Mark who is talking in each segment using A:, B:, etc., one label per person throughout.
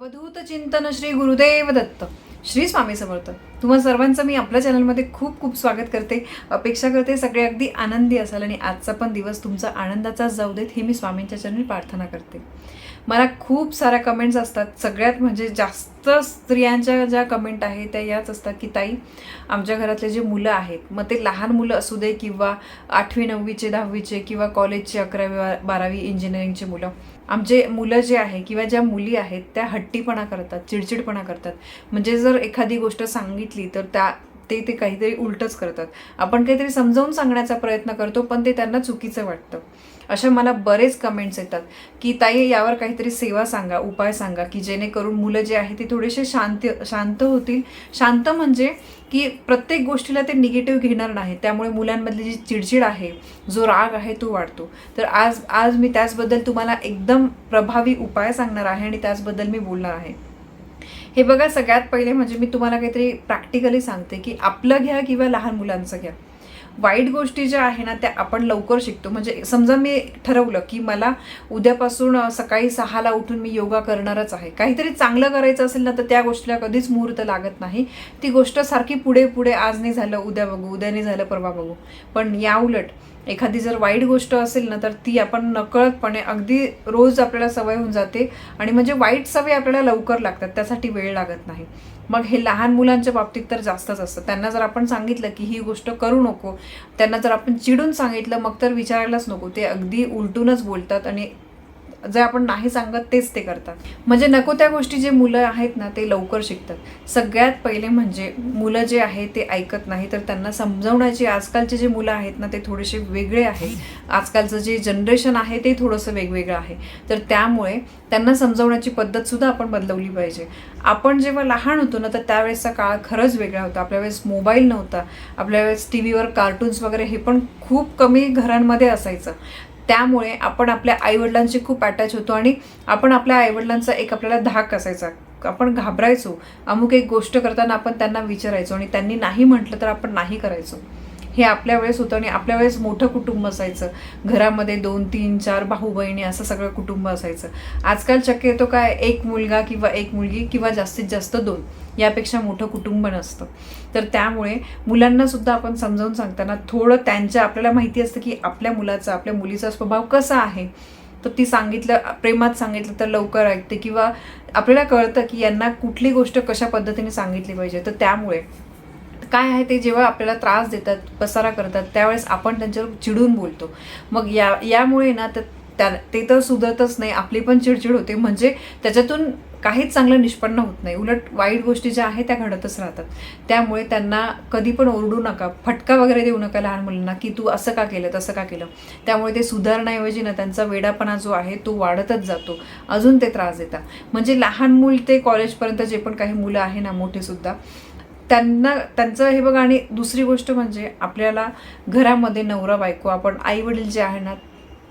A: अवधूत चिंतन श्री गुरुदेव दत्त श्री स्वामी समर्थ. तुम्हा सर्वांचं मी आपल्या चॅनलमध्ये खूप खूप स्वागत करते. अपेक्षा करते सगळे अगदी आनंदी असाल आणि आजचा पण दिवस तुमचा आनंदाचा जाऊ देत हे मी स्वामींच्या चरणी प्रार्थना करते. मला खूप साऱ्या कमेंट्स असतात. सगळ्यात म्हणजे जास्त स्त्रियांच्या ज्या कमेंट आहेत त्या याच असतात की ताई आमच्या घरातले जे मुलं आहेत मग ते लहान मुलं असू दे किंवा आठवी नववीचे दहावीचे किंवा कॉलेजचे अकरावी बारावी इंजिनिअरिंगचे मुलं आमचे मुलं जे आहे किंवा ज्या मुली आहेत त्या हट्टीपणा करतात चिडचिडपणा करतात. म्हणजे जर एखादी गोष्ट सांगितली तर त्या ते ते काहीतरी उलटच करतात. आपण काहीतरी समजावून सांगण्याचा प्रयत्न करतो पण ते त्यांना चुकीचं वाटतं. अशा मला बरेच कमेंट्स येतात की ताई यावर काहीतरी सेवा सांगा उपाय सांगा की जेणेकरून मुलं जे आहे ती थोडेसे शांत शांत होतील. शांत म्हणजे की प्रत्येक गोष्टीला ते निगेटिव्ह घेणार नाही त्यामुळे मुलांमधली जी चिडचिड आहे जो राग आहे तो वाढतो. तर आज आज मी त्याचबद्दल तुम्हाला एकदम प्रभावी उपाय सांगणार आहे आणि त्याचबद्दल मी बोलणार आहे. हे बघा सगळ्यात पहिले म्हणजे मी तुम्हाला काहीतरी प्रॅक्टिकली सांगते की आपलं घ्या किंवा लहान मुलांचं घ्या. वाईट गोष्टी ज्या आहे ना त्या आपण लवकर शिकतो. म्हणजे समजा मी ठरवलं की मला उद्यापासून सकाळी सहाला उठून मी योगा करणारच आहे. काहीतरी चांगलं करायचं असेल ना तर त्या गोष्टीला कधीच मुहूर्त लागत नाही. ती गोष्ट सारखी पुढे पुढे आज नाही झालं उद्या बघू उद्या नाही झालं परवा बघू. पण या उलट एखादी जर वाईट गोष्ट असेल ना तर ती आपण नकळतपणे अगदी रोज आपल्याला सवय होऊन जाते आणि म्हणजे वाईट सवय आपल्याला लवकर लागतात त्यासाठी वेळ लागत नाही. मग हे लहान मुलांच्या बाबतीत तर जास्तच असतं. त्यांना जर आपण सांगितलं की ही गोष्ट करू नको त्यांना जर आपण चिडून सांगितलं मग तर विचारायलाच नको. ते अगदी उलटूनच बोलतात आणि जे आपण नाही सांगत तेच ते करतात. म्हणजे नको त्या गोष्टी जे मुलं आहेत ना ते लवकर शिकतात. सगळ्यात पहिले म्हणजे मुलं जे आहे ते ऐकत नाही तर त्यांना समजवण्याची आजकालचे जे मुलं आहेत ना ते थोडेसे वेगळे आहेत. आजकालचं जे जनरेशन आहे ते थोडंसं वेगवेगळं आहे. तर त्यामुळे त्यांना समजवण्याची पद्धतसुद्धा आपण बदलवली पाहिजे. आपण जेव्हा लहान होतो ना तर त्यावेळेसचा काळ खरंच वेगळा होता. आपल्या वेळेस मोबाईल नव्हता. आपल्या वेळेस टी व्हीवर कार्टून्स वगैरे हे पण खूप कमी घरांमध्ये असायचं. त्यामुळे आपण आपल्या आईवडिलांशी खूप अटॅच होतो आणि आपण आपल्या आईवडिलांचा एक आपल्याला धाक असायचा. आपण घाबरायचो. अमुक एक गोष्ट करताना आपण त्यांना विचारायचो आणि त्यांनी नाही म्हटलं तर आपण नाही करायचो. हे आपल्या वेळेस होतं आणि आपल्या वेळेस मोठं कुटुंब असायचं. घरामध्ये दोन तीन चार भाऊ बहिणी असं सगळं कुटुंब असायचं. आजकाल शक्यतो काय एक मुलगा किंवा एक मुलगी किंवा जास्तीत जास्त दोन. यापेक्षा मोठं कुटुंब नसतं. तर त्यामुळे मुलांना सुद्धा आपण समजावून सांगताना थोडं त्यांच्या आपल्याला माहिती असतं की आपल्या मुलाचा आपल्या मुलीचा स्वभाव कसा आहे. तर ती सांगितलं प्रेमात सांगितलं तर लवकर ऐकते किंवा आपल्याला कळतं की यांना कुठली गोष्ट कशा पद्धतीने सांगितली पाहिजे. तर त्यामुळे काय आहे ते जेव्हा आपल्याला त्रास देतात पसारा करतात त्यावेळेस आपण त्यांच्यावर चिडून बोलतो. मग या यामुळे ना तर त्या ते तर सुधरतच नाही आपली पण चिडचिड होते. म्हणजे त्याच्यातून काहीच चांगलं निष्पन्न होत नाही. उलट वाईट गोष्टी ज्या आहेत त्या घडतच राहतात. त्यामुळे त्यांना कधी पण ओरडू नका फटका वगैरे देऊ नका लहान मुलांना की तू असं का केलं तसं का केलं. त्यामुळे ते सुधारण्याऐवजी ना त्यांचा वेडापणा जो आहे तो वाढतच जातो. अजून ते त्रास देतात. म्हणजे लहान मूल ते कॉलेजपर्यंत जे पण काही मुलं आहे ना मोठेसुद्धा त्यांना त्यांचं हे बघा आणि दुसरी गोष्ट म्हणजे आपल्याला घरामध्ये नवरा बायको आपण आईवडील जे आहे ना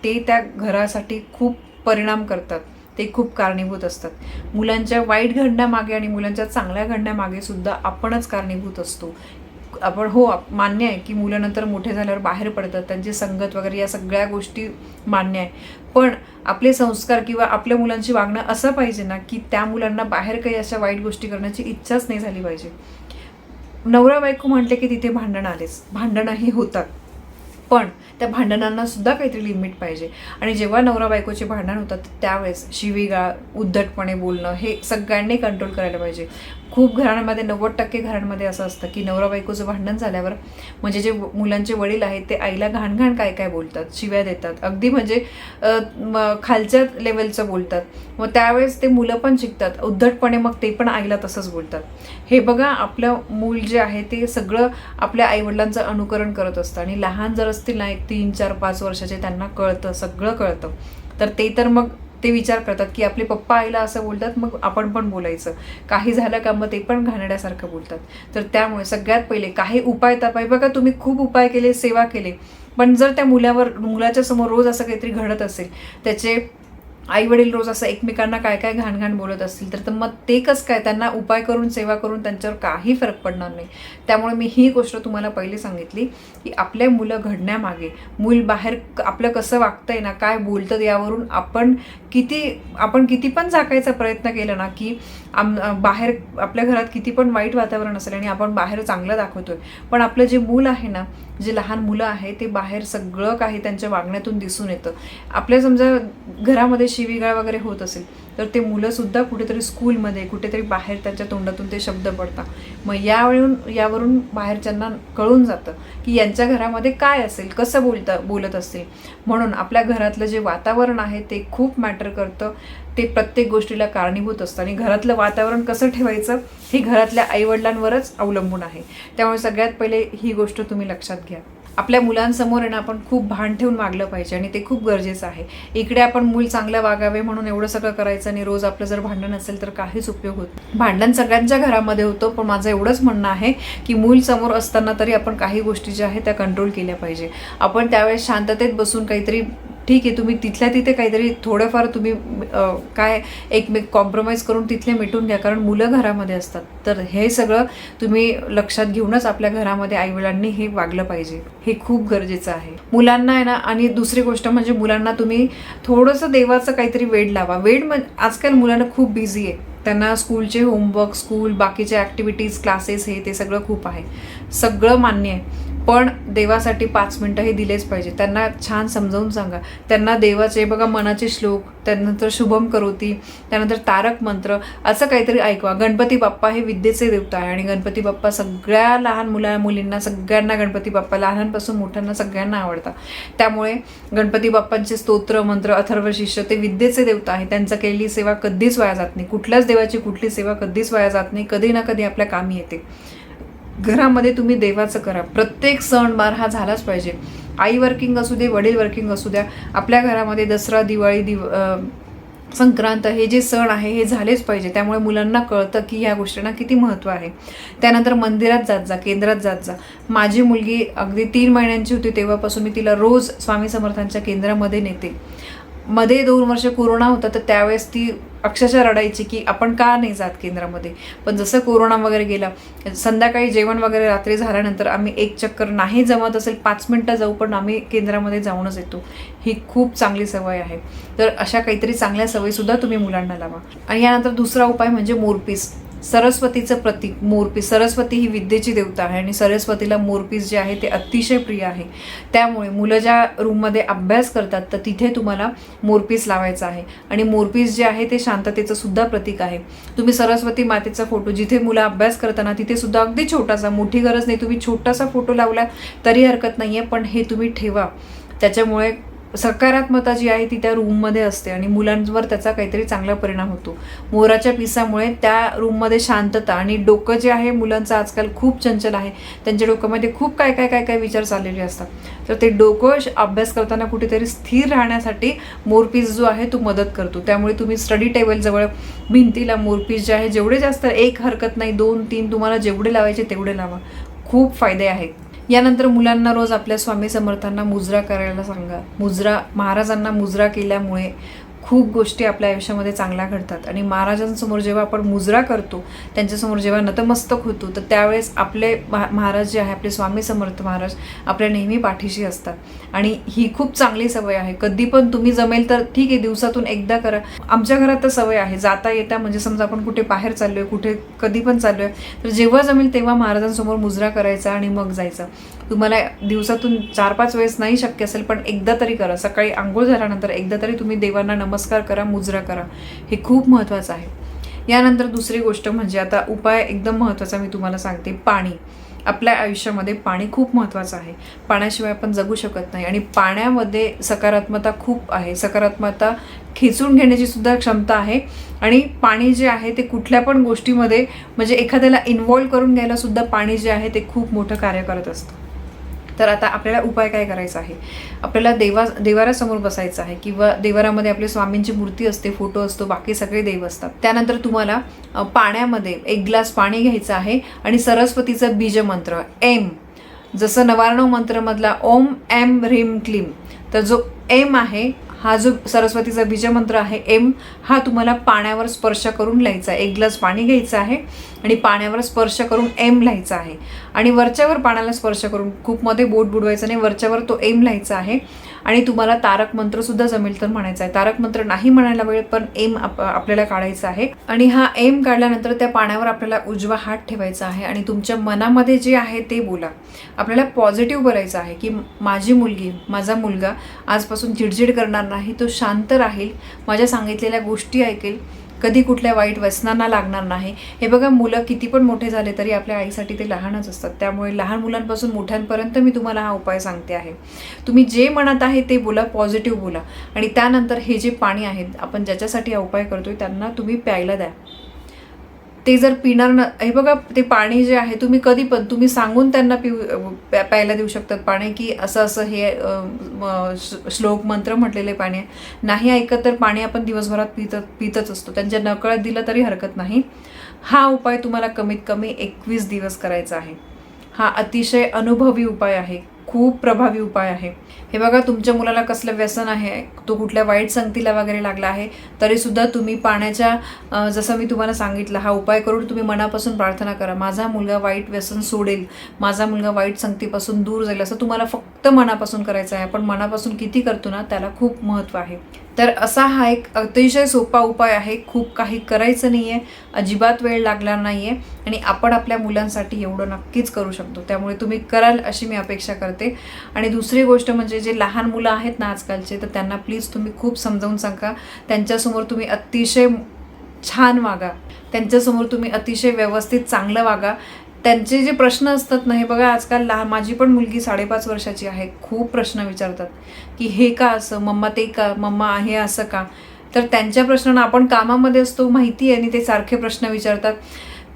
A: ते त्या घरासाठी खूप परिणाम करतात. ते खूप कारणीभूत असतात. मुलांच्या वाईट घडण्यामागे आणि मुलांच्या चांगल्या घडण्यामागे सुद्धा आपणच कारणीभूत असतो. आपण हो आप- मान्य आहे की मुलं नंतर मोठे झाल्यावर बाहेर पडतात त्यांची संगत वगैरे या सगळ्या गोष्टी मान्य आहे. पण आपले संस्कार किंवा आपल्या मुलांची वागणं असं पाहिजे ना की त्या मुलांना बाहेर काही अशा वाईट गोष्टी करण्याची इच्छाच नाही झाली पाहिजे. नवरा बायको म्हटले की तिथे भांडणं आलेच भांडणंही होतात. पण त्या भांडणांना सुद्धा काहीतरी लिमिट पाहिजे. आणि जेव्हा नवरा बायकोचे भांडण होतात त्यावेळेस शिवीगाळ उद्धटपणे बोलणं हे सगळ्यांनी कंट्रोल करायला पाहिजे. खूप घरांमध्ये नव्वद टक्के घरांमध्ये असं असतं की नवरा बायकोचं भांडण झाल्यावर म्हणजे जे मुलांचे वडील आहेत ते आईला घाण घाण काय काय बोलतात शिव्या देतात. अगदी म्हणजे खालच्या लेवलचं बोलतात. मग त्यावेळेस ते मुलं पण शिकतात उद्धटपणे मग ते पण आईला तसंच बोलतात. हे बघा आपलं मूल जे आहे ते सगळं आपल्या आईवडिलांचं अनुकरण करत असतं. आणि लहान जर असतील ना एक तीन चार पाच वर्षाचे त्यांना कळतं सगळं कळतं. तर ते तर मग ते विचार करतात की आपले पप्पा आईला असं बोलतात मग आपण पण बोलायचं. काही झालं का मग ते पण घाणेड्यासारखं बोलतात. तर त्यामुळे सगळ्यात पहिले काही उपाय तपाय. बघा तुम्ही खूप उपाय केले सेवा केले. पण जर त्या मुलावर मुलाच्या समोर रोज असं काहीतरी घडत असेल त्याचे आई वडील रोज असं एकमेकांना काय काय घाण घाण बोलत असतील तर तर मग ते कसं काय? त्यांना उपाय करून सेवा करून त्यांच्यावर काही फरक पडणार नाही. त्यामुळे मी ही गोष्ट तुम्हाला पहिले सांगितली की आपले मुलं घडण्यामागे मूल बाहेर आपलं कसं वागतंय ना काय बोलतं यावरून आपण किती आपण किती पण झाकायचा प्रयत्न केला ना की आम बाहेर आपल्या घरात किती पण वाईट वातावरण असेल आणि आपण बाहेर चांगलं दाखवतोय. पण आपलं जे मूल आहे ना जे लहान मुलं आहे ते बाहेर सगळं काही त्यांच्या वागण्यातून दिसून येतं. आपल्या समजा घरामध्ये शिवीगाळ वगैरे होत असेल तर ते मुलंसुद्धा कुठेतरी स्कूलमध्ये कुठेतरी बाहेर त्यांच्या तोंडातून ते शब्द पडतात. मग यावरून यावरून बाहेरच्यांना कळून जातं की यांच्या घरामध्ये काय असेल कसं बोलता बोलत असेल म्हणून आपल्या घरातलं जे वातावरण आहे ते खूप मॅटर करतं. ते प्रत्येक गोष्टीला कारणीभूत असतं. आणि घरातलं वातावरण कसं ठेवायचं हे घरातल्या आईवडिलांवरच अवलंबून आहे. त्यामुळे सगळ्यात पहिले ही गोष्ट तुम्ही लक्षात घ्या. आपल्या मुलांसमोर आहे ना आपण खूप भान ठेवून वागलं पाहिजे आणि ते खूप गरजेचं आहे. इकडे आपण मूल चांगलं वागावे म्हणून एवढं सगळं करायचं आणि रोज आपलं जर भांडण असेल तर काहीच उपयोग होत भांडण सगळ्यांच्या घरामध्ये होतं पण माझं एवढंच म्हणणं आहे की मूल समोर असताना तरी आपण काही गोष्टी ज्या आहेत त्या कंट्रोल केल्या पाहिजे. आपण त्यावेळेस शांततेत बसून काहीतरी ठीक आहे तुम्ही तिथल्या तिथे काहीतरी थोडंफार तुम्ही काय एकमेक कॉम्प्रोमाइज करून तिथले मिटून घ्या कारण मुलं घरामध्ये असतात. तर हे सगळं तुम्ही लक्षात घेऊनच आपल्या घरामध्ये आईवडिलांनी हे वागलं पाहिजे. हे खूप गरजेचं आहे. मुलांना आहे ना आणि दुसरी गोष्ट म्हणजे मुलांना तुम्ही थोडंसं देवाचं काहीतरी वेड लावा. वेड म्हणजे आजकाल मुलांना खूप बिझी आहे. त्यांना स्कूलचे होमवर्क स्कूल बाकीचे ॲक्टिव्हिटीज क्लासेस हे ते सगळं खूप आहे. सगळं मान्य आहे. पण देवासाठी पाच मिनटं हे दिलेच पाहिजे. त्यांना छान समजावून सांगा. त्यांना देवाचे बघा मनाचे श्लोक त्यानंतर शुभम करोती त्यानंतर तारक मंत्र असं काहीतरी ऐकवा. गणपती बाप्पा हे विद्येचे देवता आहे आणि गणपती बाप्पा सगळ्या लहान मुला मुलींना सगळ्यांना गणपती बाप्पा लहानांपासून मोठ्यांना सगळ्यांना आवडतात. त्यामुळे गणपती बाप्पांचे स्तोत्र मंत्र अथर्व शिष्य ते विद्येचे देवता आहे त्यांचा केलेली सेवा कधीच वाया जात नाही. कुठल्याच देवाची कुठली सेवा कधीच वाया जात नाही. कधी ना कधी आपल्या कामी येते. घरामध्ये तुम्ही देवाचं करा. प्रत्येक सण बार हा झालाच पाहिजे. आई वर्किंग असू दे वडील वर्किंग असू द्या आपल्या घरामध्ये दसरा दिवाळी दिव संक्रांत हे जे सण आहे हे झालेच पाहिजे. त्यामुळे मुलांना कळतं की ह्या गोष्टींना किती महत्त्व आहे. त्यानंतर मंदिरात जात जा केंद्रात जात जा. माझी मुलगी अगदी तीन महिन्यांची होती तेव्हापासून मी तिला रोज स्वामी समर्थांच्या केंद्रामध्ये नेते. मध्ये दोन वर्ष कोरोना होता तर त्यावेळेस ती अक्षरशः रडायची की आपण का नाही जात केंद्रामध्ये? पण जसं कोरोना वगैरे गेला संध्याकाळी जेवण वगैरे रात्री झाल्यानंतर आम्ही एक चक्कर नाही जमत असेल पाच मिनटं जाऊ पण आम्ही केंद्रामध्ये जाऊनच येतो. ही खूप चांगली सवय आहे. तर अशा काहीतरी चांगल्या सवयीसुद्धा तुम्ही मुलांना लावा. आणि यानंतर दुसरा उपाय म्हणजे मोरपीस. सरस्वतीचं प्रतीक मोरपीस सरस्वती ही विद्येची देवता आहे आणि सरस्वतीला मोरपीस जे आहे ते अतिशय प्रिय आहे. त्यामुळे मुलं ज्या रूममध्ये अभ्यास करतात तर तिथे तुम्हाला मोरपीस लावायचा आहे. आणि मोरपीस जे आहे ते शांततेचं सुद्धा प्रतीक आहे. तुम्ही सरस्वती मातेचा फोटो जिथे मुलं अभ्यास करताना तिथे सुद्धा अगदी छोटासा मोठी गरज नाही. तुम्ही छोटासा फोटो लावला तरी हरकत नाही आहे पण हे तुम्ही ठेवा. त्याच्यामुळे सकारात्मकता जी आहे ती त्या रूममध्ये असते आणि मुलांवर त्याचा काहीतरी चांगला परिणाम होतो. मोराच्या पिसामुळे त्या रूममध्ये शांतता आणि डोकं जे आहे मुलांचं आजकाल खूप चंचल आहे. त्यांच्या डोक्यामध्ये खूप काय काय काय काय विचार चाललेले असतात. तर ते डोकं श- अभ्यास करताना कुठेतरी स्थिर राहण्यासाठी मोरपीस जो आहे तो मदत करतो. त्यामुळे तुम्ही स्टडी टेबलजवळ भिंतीला मोरपीस जे आहे जेवढे जास्त एक हरकत नाही दोन तीन तुम्हाला जेवढे लावायचे तेवढे लावा. खूप फायदे आहेत. यानंतर मुलांना रोज आपल्या स्वामी समर्थांना मुजरा करायला सांगा. मुजरा महाराजांना मुजरा केल्यामुळे खूप गोष्टी आपल्या आयुष्यामध्ये चांगल्या घडतात. आणि महाराजांसमोर जेव्हा आपण मुजरा करतो त्यांच्यासमोर जेव्हा नतमस्तक होतो तर त्यावेळेस आपले महा- महाराज जे आहे आपले स्वामी समर्थ महाराज आपल्या नेहमी पाठीशी असतात. आणि ही खूप चांगली सवय आहे. कधी पण तुम्ही जमेल तर ठीक आहे दिवसातून एकदा करा. आमच्या घरात तर सवय आहे. जाता येता म्हणजे समजा आपण कुठे बाहेर चाललोय कुठे कधी पण चाललोय तर जेव्हा जमेल तेव्हा महाराजांसमोर मुजरा करायचा आणि मग जायचा. तुम्हाला दिवसातून चार पाच वेळेस नाही शक्य असेल पण एकदा तरी करा. सकाळी आंघोळ झाल्यानंतर एकदा तरी तुम्ही देवांना नमस्कार करा मुजरा करा. हे खूप महत्त्वाचं आहे. यानंतर दुसरी गोष्ट म्हणजे आता उपाय एकदम महत्त्वाचा मी तुम्हाला सांगते. पाणी. आपल्या आयुष्यामध्ये पाणी खूप महत्त्वाचं आहे. पाण्याशिवाय आपण जगू शकत नाही आणि पाण्यामध्ये सकारात्मकता खूप आहे. सकारात्मकता खेचून घेण्याची सुद्धा क्षमता आहे आणि पाणी जे आहे ते कुठल्या पण गोष्टीमध्ये म्हणजे एखाद्याला इन्वॉल्व्ह करून घ्यायला सुद्धा पाणी जे आहे ते खूप मोठं कार्य करत असतं. तर आता आपल्याला उपाय काय करायचा आहे? आपल्याला देवा देवारासमोर बसायचं आहे किंवा देवारामध्ये आपल्या स्वामींची मूर्ती असते फोटो असतो बाकी सगळे देव असतात. त्यानंतर तुम्हाला पाण्यामध्ये एक ग्लास पाणी घ्यायचं आहे आणि सरस्वतीचं बीजमंत्र एम. जसं नवारणव मंत्रमधला ओम एम ह्रीम क्लीम. तर जो एम आहे हा जो सरस्वतीचा बीजमंत्र आहे एम हा तुम्हाला पाण्यावर स्पर्श करून लिहायचा आहे. एक ग्लास पाणी घ्यायचं आहे आणि पाण्यावर स्पर्श करून एम लिहायचा आहे. आणि वरच्यावर पाण्याला स्पर्श करून खूपमध्ये बोट बुडवायचं नाही वरच्यावर तो एम लिहायचा आहे. आणि तुम्हाला तारक मंत्र सुद्धा जमेल तर म्हणायचा आहे. तारक मंत्र नाही म्हणायला वेळ पण एम आप आपल्याला काढायचा आहे. आणि हा एम काढल्यानंतर त्या पाण्यावर आपल्याला उजवा हात ठेवायचा आहे आणि तुमच्या मनामध्ये जे आहे ते बोला. आपल्याला पॉझिटिव्ह बोलायचं आहे की माझी मुलगी माझा मुलगा आजपासून चिडचिड करणार नाही तो शांत राहील माझ्या सांगितलेल्या गोष्टी ऐकेल कधी कुठल्या वाईट व्यसनांना लागणार नाही. हे बघा मुलं किती पण मोठे झाले तरी आपल्या आईसाठी ते लहानच असतात. त्यामुळे लहान मुलांपासून मोठ्यांपर्यंत मी तुम्हाला हा उपाय सांगते आहे. तुम्ही जे म्हणत आहे ते बोला पॉझिटिव्ह बोला. आणि त्यानंतर हे जे पाणी आहेत आपण ज्याच्यासाठी हा उपाय करतोय त्यांना तुम्ही प्यायला द्या. ते जर पिणार न हे बघा ते पाणी जे आहे तुम्ही कधी पण तुम्ही सांगून त्यांना पिऊ प्या- प्यायला देऊ शकतात पाणी की असं असं हे म, श्लोक मंत्र म्हटलेले पाणी आहे. नाही ऐकत तर पाणी आपण दिवसभरात पित पितच असतो. त्यांच्या नकळत दिलं तरी हरकत नाही. हा उपाय तुम्हाला कमीत कमी एकवीस दिवस करायचा आहे. हा अतिशय अनुभवी उपाय आहे. खूप प्रभावी उपाय आहे. हे बघा तुमच्या मुलाला कसलं व्यसन आहे तो कुठल्या वाईट संगतीला वगैरे लागला आहे तरीसुद्धा तुम्ही पाण्याच्या जसं मी तुम्हाला सांगितलं हा उपाय करून तुम्ही मनापासून प्रार्थना करा. माझा मुलगा वाईट व्यसन सोडेल माझा मुलगा वाईट संगतीपासून दूर जाईल असं तुम्हाला फक्त मनापासून करायचं आहे. आपण मनापासून किती करतो ना त्याला खूप महत्त्व आहे. तर असा हा एक अतिशय सोपा उपाय आहे. खूप काही करायचं नाही आहे अजिबात वेळ लागणार नाही आहे आणि आपण आपल्या मुलांसाठी एवढं नक्कीच करू शकतो. त्यामुळे तुम्ही कराल अशी मी अपेक्षा करते. आणि दुसरी गोष्ट म्हणजे जे लहान मुलं आहेत ना आजकालचे तर त्यांना प्लीज तुम्ही खूप समजावून सांगा. त्यांच्यासमोर तुम्ही अतिशय छान वागा. त्यांच्यासमोर तुम्ही अतिशय व्यवस्थित चांगलं वागा. त्यांचे जे प्रश्न असतात ना हे बघा आजकाल लहान माझी पण मुलगी साडेपाच वर्षाची आहे. खूप प्रश्न विचारतात. की हे का असं मम्मा ते का मम्मा हे असं का? तर त्यांच्या प्रश्नांना आपण कामामध्ये असतो माहिती आहे आणि ते सारखे प्रश्न विचारतात.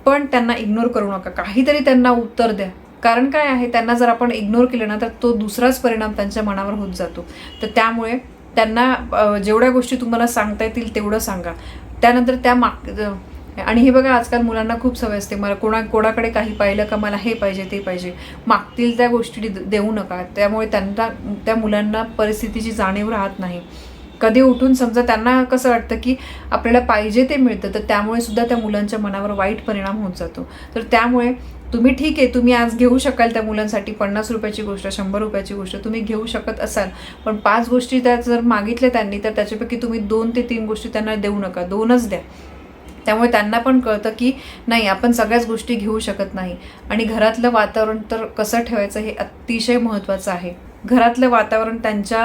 A: पण त्यांना इग्नोर करू नका. काहीतरी त्यांना उत्तर द्या. कारण काय आहे त्यांना जर आपण इग्नोर केलं ना तर तो दुसराच परिणाम त्यांच्या मनावर होत जातो. तर त्यामुळे त्यांना जेवढ्या गोष्टी तुम्हाला सांगता येतील तेवढं सांगा. त्यानंतर त्या माग आणि हे बघा आजकाल मुलांना खूप सवय असते. मला कोणा कोणाकडे काही पाहिलं का मला हे पाहिजे ते पाहिजे. मागतील त्या गोष्टी देऊ नका. त्यामुळे त्यांना त्या मुलांना परिस्थितीची जाणीव राहत नाही. कधी उठून समजा त्यांना कसं वाटतं की आपल्याला पाहिजे ते मिळतं तर त्यामुळे सुद्धा त्या मुलांच्या मनावर वाईट परिणाम होत जातो. तर त्यामुळे तुम्ही ठीक आहे तुम्ही आज घेऊ शकाल त्या मुलांसाठी. पन्नास रुपयाची गोष्ट शंभर रुपयाची गोष्ट तुम्ही घेऊ शकत असाल. पण पाच गोष्टी त्या जर मागितल्या त्यांनी तर त्याच्यापैकी तुम्ही दोन ते तीन गोष्टी त्यांना देऊ नका. दोनच द्या. त्यामुळे त्यांना पण कळतं की नाही आपण सगळ्याच गोष्टी घेऊ शकत नाही. आणि घरातलं वातावरण तर कसं ठेवायचं हे अतिशय महत्त्वाचं आहे. घरातलं वातावरण त्यांच्या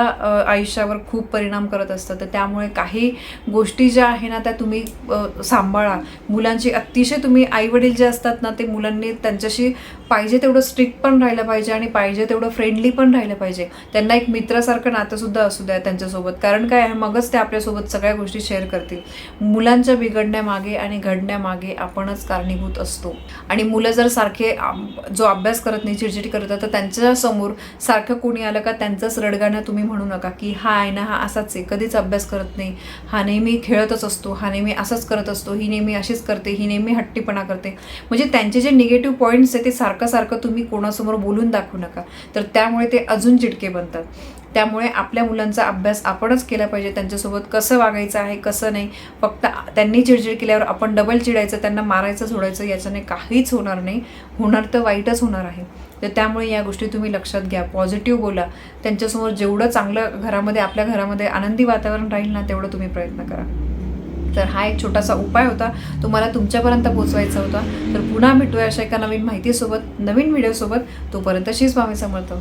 A: आयुष्यावर खूप परिणाम करत असतं. तर त्यामुळे काही गोष्टी ज्या आहे ना त्या तुम्ही सांभाळा. मुलांची अतिशय तुम्ही आईवडील जे असतात ना ते मुलांनी त्यांच्याशी पाहिजे तेवढं स्ट्रिक्ट पण राहिलं पाहिजे आणि पाहिजे तेवढं फ्रेंडली पण राहिलं पाहिजे. त्यांना एक मित्रासारखं नातंसुद्धा असू द्या त्यांच्यासोबत. कारण काय आहे मगच ते आपल्यासोबत सगळ्या गोष्टी शेअर करतील. मुलांच्या बिघडण्यामागे आणि घडण्यामागे आपणच कारणीभूत असतो. आणि मुलं जर सारखे जो अभ्यास करत नाही चिडचिड करतात तर त्यांच्यासमोर सारखं कोणी आलं का त्यांचंच रडगाणं तुम्ही म्हणू नका की हा आहे ना हा असाच आहे. कधीच अभ्यास करत नाही. हा नेहमी खेळतच असतो. हा नेहमी असंच करत असतो. ही नेहमी अशीच करते. ही नेहमी हट्टीपणा करते. म्हणजे त्यांचे जे निगेटिव्ह पॉईंट्स आहे ते सारखं सारखं तुम्ही कोणासमोर बोलून दाखवू नका. तर त्यामुळे ते अजून चिटके बनतात. त्यामुळे आपल्या मुलांचा अभ्यास आपणच केला पाहिजे. त्यांच्यासोबत कसं वागायचं आहे कसं नाही फक्त त्यांनी चिडचिड केल्यावर आपण डबल चिडायचं त्यांना मारायचं झोडायचं याच्याने काहीच होणार नाही. होणार तर वाईटच होणार आहे. तर त्यामुळे या गोष्टी तुम्ही लक्षात घ्या. पॉझिटिव्ह बोला. त्यांच्यासमोर जेवढं चांगलं घरामध्ये आपल्या घरामध्ये आनंदी वातावरण राहील ना तेवढं तुम्ही प्रयत्न करा. तर हा एक छोटासा उपाय होता. तो मला तुमच्यापर्यंत पोहोचवायचा होता. तर पुन्हा भेटूया अशा एका नवीन माहितीसोबत नवीन व्हिडिओसोबत. तोपर्यंत श्री स्वामी समर्थ.